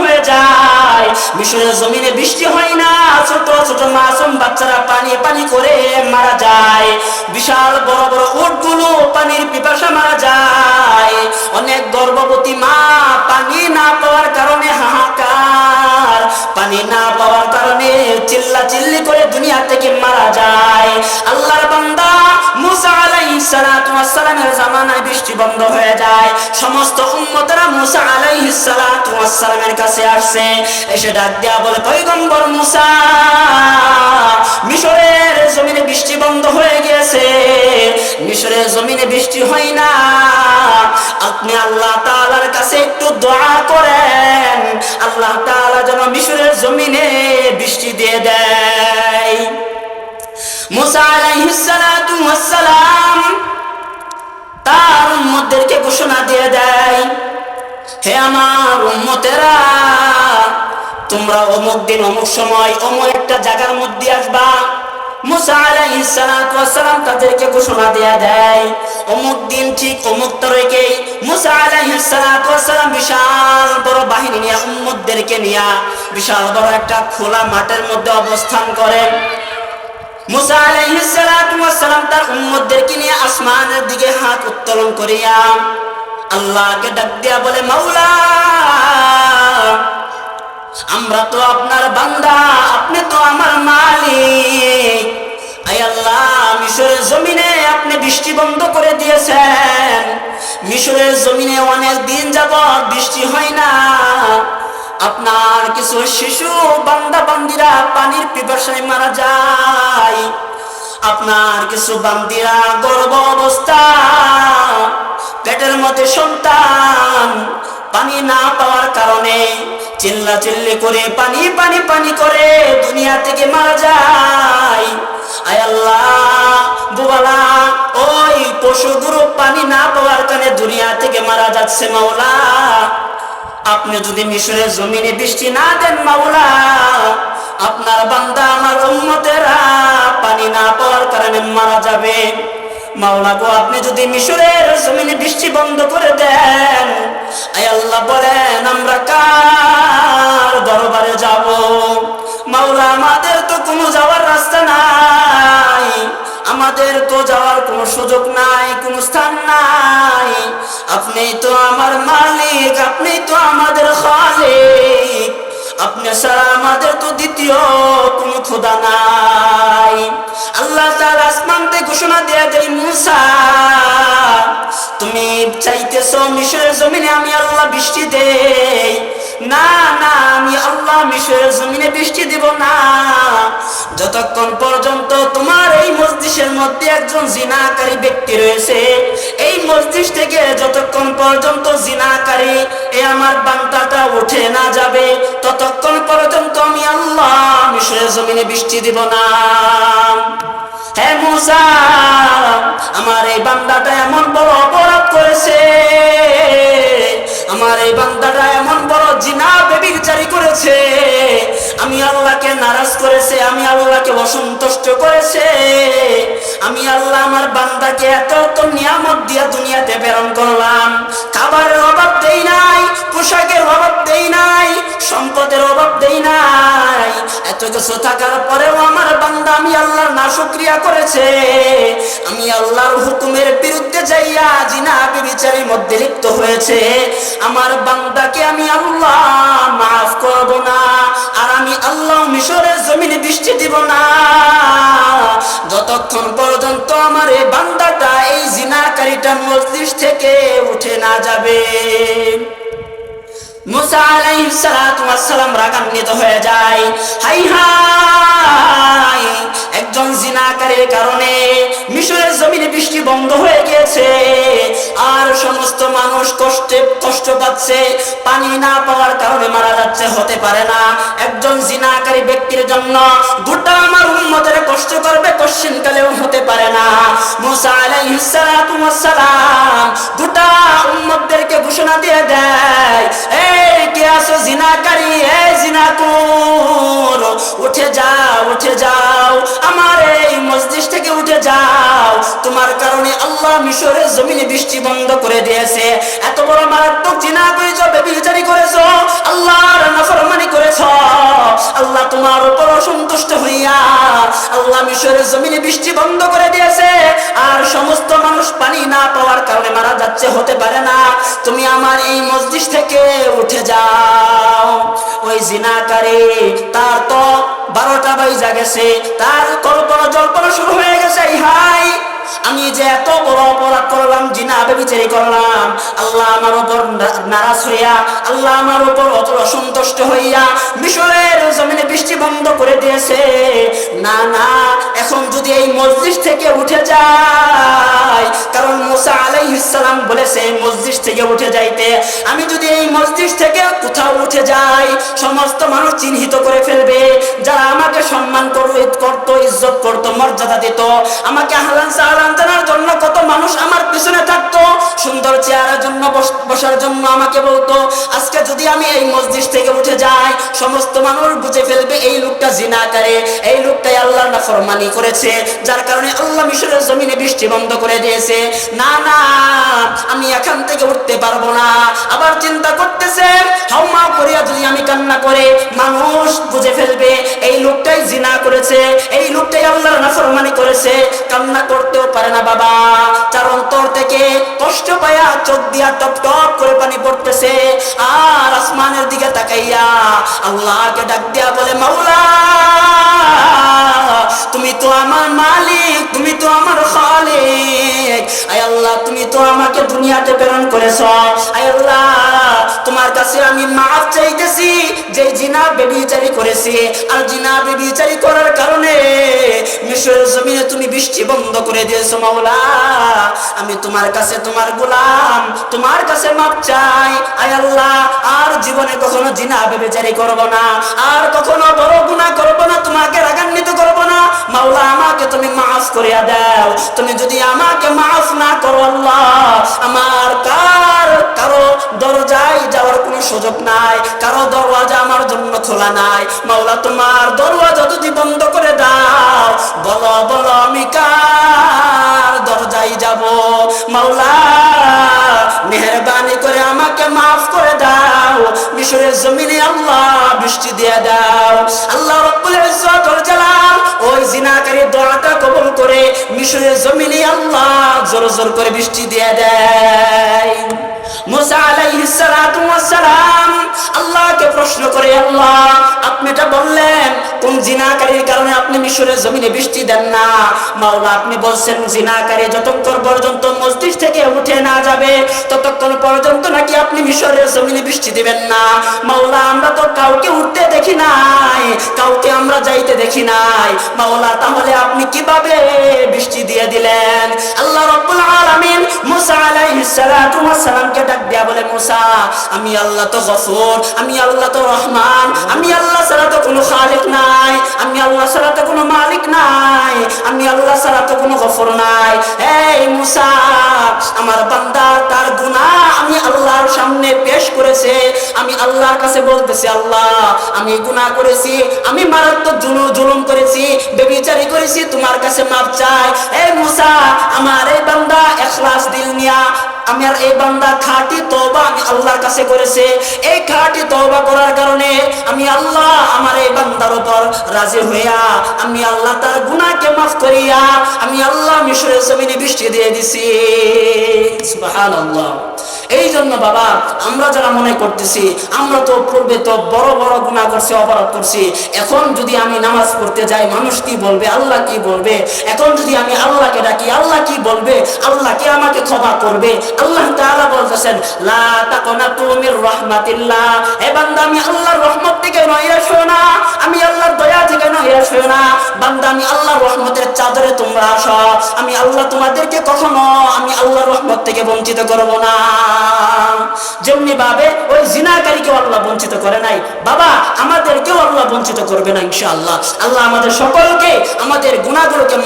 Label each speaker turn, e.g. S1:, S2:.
S1: হয়ে যায়। মিশরের জমিনে বৃষ্টি হয় না, ছোট ছোট মাসুম বাচ্চারা পানি পানি করে মারা যায়। বিশাল বড় বড় পানির মারা যায়। অনেক গর্ভবতী মা পানি পানি না পাওয়ার কারণে চিল্লা চিল্লি করে দুনিয়া থেকে মারা যায়। আল্লাহর বান্দা মুসা আলাইহিস সালাতু ওয়াস সালামের জামানায় বৃষ্টি বন্ধ হয়ে যায়। সমস্ত উম্মতরা মুসা আলাইহিস সালাতু ওয়াস সালামের কাছে আসছে। এসে ডাক দেয়া বলে, পয়গম্বর মুসা, মিশরের জমিনে বৃষ্টি বন্ধ হয়ে গেছে মিশরের জমিনে বৃষ্টি হয় না। আপনি আল্লাহ তাআলার কাছে একটু দোয়া করেন। আল্লাহ তাআলা যেন মিশরের জমিনে বৃষ্টি দিয়ে দেয়। মুসা তার উম্মতদেরকে ঘোষণা দিয়ে দেয়, হে আমার উম্মতেরা, তোমরা অমুক দিন অমুক সময় অমুক একটা জায়গার মধ্যে আসবা। মুসা তাদেরকে ঘোষণা দিয়ে দেয়, অমুক দিন ঠিক অমুক মুসা বিশাল বড় বাহিনী বিশাল বড় একটা খোলা মাঠের মধ্যে অবস্থান করেন মুসা তার উম্মতদেরকে নিয়ে আসমানের দিকে হাত উত্তোলন করিয়া আল্লাহকে ডাক দিয়া বলে, মাওলা আমরা তো আপনার বান্দা, আপনি তো আমার মালিক। আল্লাহ, মিশরের জমিনে আপনি বৃষ্টি বন্ধ করে দিয়েছেন। মিশরের জমিনে অনেক দিন যাবত বৃষ্টি হয় না। আপনার কিছু শিশু, বান্দা, বান্দিরা পানির পিপাসায় মারা যায়। আপনার কিছু বান্দিরা গর্ভ অবস্থা, পেটের মধ্যে সন্তান। পানি না পাওয়ার কারণে চিল্লা চিল্লি করে পানি পানি পানি করে দুনিয়া থেকে মারা যায়। আয় আল্লাহ, বুবালা, ওই পশুগুলো পানি না পাওয়ার কারণে দুনিয়া থেকে মারা যাচ্ছে মাওলা। আপনি যদি মিশরের জমিনে বৃষ্টি না দেন মাওলা, আপনার বান্দা আমার উম্মতেরা পানি মাওলা গো, আপনি যদি মিশরের জমিনে বৃষ্টি বন্ধ করে দেন, আয় আল্লাহ বলেন, আমরা কার দরবারে যাব? মাওলা, আমাদের তো কোনো যাওয়ার রাস্তা নাই, আমাদের তো যাওয়ার কোনো সুযোগ নাই, কোনো স্থান নাই। আপনি তো আমার মালিক, আপনি তো আমাদের খালিক। আপনি ছাড়া আমাদের তো দ্বিতীয় কোনো খোদা নাই। আল্লাহ তার আসমান ঘোষণা দিয়ে দেয়, মুসা, তুমি চাইতেছো মিশরের জমিনে আমি আল্লাহ বৃষ্টি দেই। না না, আমি আল্লাহ মিশরের জমিনে বৃষ্টি দিব না। যতক্ষণ পর্যন্ত তোমার এই মসজিদের মধ্যে একজন জিনাকারী ব্যক্তি রয়েছে, এই মসজিদ থেকে যতক্ষণ পর্যন্ত জিনাকারী এ আমার বান্তাটা উঠে না যাবে ততক্ষণ পর্যন্ত আমি আল্লাহ মিশরের জমিনে বৃষ্টি দিব না। হে মুসা, আমার এই বান্দাটা এমন বড় অপরাধ করেছে। আমার এই বান্দাটা এমন বড় জিনা বেবিচারি করেছে। আমি আল্লাহকে নারাজ আল্লাহকে অসন্তুষ্ট করেছে। আমি আল্লাহ আমার বান্দাকে এত এত নিয়ামত দিয়া দুনিয়াতে প্রেরণ করলাম। খাবারের অভাব দেই নাই, পোশাকের অভাব দেই নাই, সম্পদের অভাব দেই নাই। এত কিছু থাকার পরেও আমার বান্দা আমি আল্লাহর নাশুক্রিয়া করেছে। আমি আল্লাহর হুকুমের বিরুদ্ধে যাইয়া জিনা বিচারের মধ্যে লিপ্ত হয়েছে। আমার বান্দাকে আমি আল্লাহ মাফ করব না, আর আমি আল্লাহ মিশরের জমিনে বৃষ্টি দিব না। যতক্ষণ পর্যন্ত আমার এই বান্দাটা এই জিনাকারীটা মসজিদ থেকে উঠে না যাবে। মুসা আলাইহিস সালাতু ওয়াস সালাম রাগান্বিত হয়ে যায়। হাই হাই একজন জিনাকারীর কারণে মিশরের জমিনে বৃষ্টি বন্ধ হয়ে গিয়েছে। আর সমস্ত মানুষ কষ্টে, কষ্ট পাচ্ছে, পানি না পাওয়ার কারণে মারা যাচ্ছে, হতে পারে না। একজন জিনাকারী ব্যক্তির জন্য গোটা আমার উম্মতের কষ্ট করবে কশ্চিন কালেও হতে পারে না। মুসা আলাইহিস সালাম গোটা উম্মতদেরকে ঘোষণা দিয়ে দেয়, এই কে আছো জিনাকারী, এই জিনাকুর উঠে যাও উঠে যাও। আল্লাহ মিশরের জমিনে বৃষ্টি বন্ধ করে দিয়েছে। এত বড় মারাত্মক জিনা করেছ, বেবিচারি করেছ, আল্লাহর নাফরমানি করেছ। আল্লাহ তোমার উপর অসন্তুষ্ট হইয়া আল্লাহ মিশরের জমিনে বৃষ্টি বন্ধ করে দিয়েছে। আর সমস্ত মানুষ পানি না পাওয়ার কারণে মারা যাচ্ছে, হতে পারে না। তুমি আমার এই মসজিদ থেকে উঠে যাও। ওই জিনাকারী, তার তো বারোটা বাইজা গেছে, তার কল্পনা জল্পনা শুরু হয়ে গেছে, হাই। বেবিচারি করলাম। আল্লাহ আমার উপর নারাজ হইয়া, আল্লাহ আমার উপর অত অসন্তুষ্ট হইয়া মিশরের জমিনে বৃষ্টি বন্ধ করে দিয়েছে। না না, এখন যদি এই মসজিদ থেকে উঠে যায়, কারণ মুসা আলাইহিস সালাম এই মসজিদ থেকে উঠে যাইতে, আমি যদি এই মসজিদ থেকে কোথাও উঠে যাই, সমস্ত মানুষ চিহ্নিত করে ফেলবে। যারা আমাকে সম্মান করত ইজ্জত করত, মর্যাদা দিত, আমাকে আহলান সাহলান জানার জন্য কত মানুষ আমার পিছনে থাকতো। সুন্দর চেয়ারের জন্য, বস- বসার জন্য আমাকে বলতো যদি আমি এই মসজিদ থেকে উঠে যাই, সমস্ত মানুষ বুঝে ফেলবে এই লোকটা জিনা করে। এই লোকটাই আল্লাহ না ফরমানি করেছে, যার কারণে আল্লাহ মিশরের জমিনে বৃষ্টি বন্ধ করে দিয়েছে। না না, আমি এখান থেকে উঠতে পারব না। আবার চিন্তা করতেছে হাম্মা করিয়া যদি আমি কান্না করে, মানুষ বুঝে ফেলবে জিনা করেছে, এই লোকটাই আল্লাহর নাফরমানি করেছে। কান্না করতেও পারে না বাবা। তার অন্তর থেকে কষ্ট পায়া চোখ দিয়া টপ টপ করে পানি পড়তেছে। আর আসমানের দিকে তাকাইয়া আল্লাহকে ডাক দিয়া বলে, মাওলা তুমি তো আমাকে দুনিয়াতে প্রেরণ তোমার কাছে আমি মাফ চাইতেছি যে জিনা বেবিচারি করেছি। আর জিনা বেবিচারি করার কারণে জমিনে তুমি বৃষ্টি বন্ধ করে দিয়েছ, মাওলা। আমি তোমার কাছে তোমার গোলাম, তোমার কাছে চাই। আর জীবনে কখনো জিনা বেবিচারি করব না। আর কখনো বড় গুনাহ করব না, তোমাকে রাগান্বিত করব না। মাওলা, আমাকে তুমি মাফ করিয়া দাও। তুমি যদি আমাকে মাফ না করো আল্লাহ। আমার কার কারও দরজায় যাওয়ার কোনো সুযোগ নাই, কারও দরওয়াজা আমার জন্য খোলা নাই। মাওলা, তোমার দরওয়াজা যদি বন্ধ করে দাও, বলো বলো, আমি কার দরজায় যাব? মাওলা, মেহরবানি করে আমাকে মাফ করে দাও, মিশরের জমিনে আল্লাহ বৃষ্টি দিয়ে দাও। আল্লাহ দোয়াটা কবল করে মিশরের জমিনে আল্লাহ জোর জোর করে বৃষ্টি দিয়ে দেয়। মুসা আলাইহিস সালাতু ওয়াস আল্লাহকে প্রশ্ন করে, আল্লাহ, আপনি এটা বললেন? জিনাকারীর কারণে আপনি মিশরের জমিনে বৃষ্টি দেন না। মাওলা, আপনি বলছেন জিনাকারী যতক্ষণ পর্যন্ত মসজিদ থেকে উঠে না যাবে, ততক্ষণ পর্যন্ত নাকি আপনি মিশরের জমিনে বৃষ্টি দিবেন না। মাওলা, আমরা তো কাউকে উঠতে দেখি নাই, কাউকে আমরা যাইতে দেখি নাই। মাওলা, তাহলে আপনি কীভাবে বৃষ্টি দিয়ে দিলেন? আল্লাহ রাব্বুল আলামিন মুসা আলাইহিস সালাতু ওয়াস সালামকে ডাক দিয়া বলে, মুসা, আমি আল্লাহ তো আমি আল্লাহ তো আমি আল্লাহ ছাড়া কোনো খালিক নাই, আমি আল্লাহ ছাড়া কোনো মালিক নাই, আমি আল্লাহ ছাড়া তো কোনো গফুর নাই। এই মুসা আমার বান্দা, তার গুণা আমি আল্লাহর সামনে পেশ করেছে। আমি আল্লাহর কাছে বলতেছি, আল্লাহ, আমি গুণা করেছি, আমি মারাত্মক জুলুম জুলুম করেছি, বেবিচারি করেছি, তোমার কাছে মাপ চাই। এ মুসা, আমার এই বান্দা, এখলাস দিল নিয়া, আমার এই বান্দা খাটি আমি আল্লাহর কাছে করেছে, এই খাটি তওবা করার কারণে আমি আল্লাহ আমার এই বান্দার উপর রাজি হইয়া, আমি আল্লাহ তার গুনাহকে মাফ করিয়া, আমি আল্লাহ মিশরের জমিনে বৃষ্টি দিয়ে দিছি। সুবহানাল্লাহ। এই জন্য বাবা, আমরা যারা মনে করতেছি, আমরা তো পূর্বে তো বড় বড় গুনাহ করছি, অপরাধ করছি। এখন যদি আমি নামাজ পড়তে যাই, মানুষ কি বলবে? আল্লাহ কি বলবে? এখন যদি আমি আল্লাহকে ডাকি, আল্লাহ কি বলবে? আল্লাহ কি আমাকে ক্ষমা করবে? আল্লাহ তাআলা বলতেছেন, লা তাকনাতু মির রাহমাতিল্লাহ। হে বান্দা, আমি আল্লাহর রহমত থেকে নইরাশ হও না। আমি আল্লাহর দয়া থেকে নইরাশ হও না। বান্দা, আমি চাদরে তোমরা আস। আমি আল্লাহ তোমাদেরকে কখনো, আমি আল্লাহর রহমত থেকে বঞ্চিত করব না। যেমনি ভাবে ওই জিনাকারীকেও আল্লাহ বঞ্চিত করে নাই, বাবা, আমাদেরকেও আল্লাহ বঞ্চিত করবে না, ইনশাআল্লাহ। আল্লাহ আমাদের সকলকে, আমাদের গুণাগুলোকে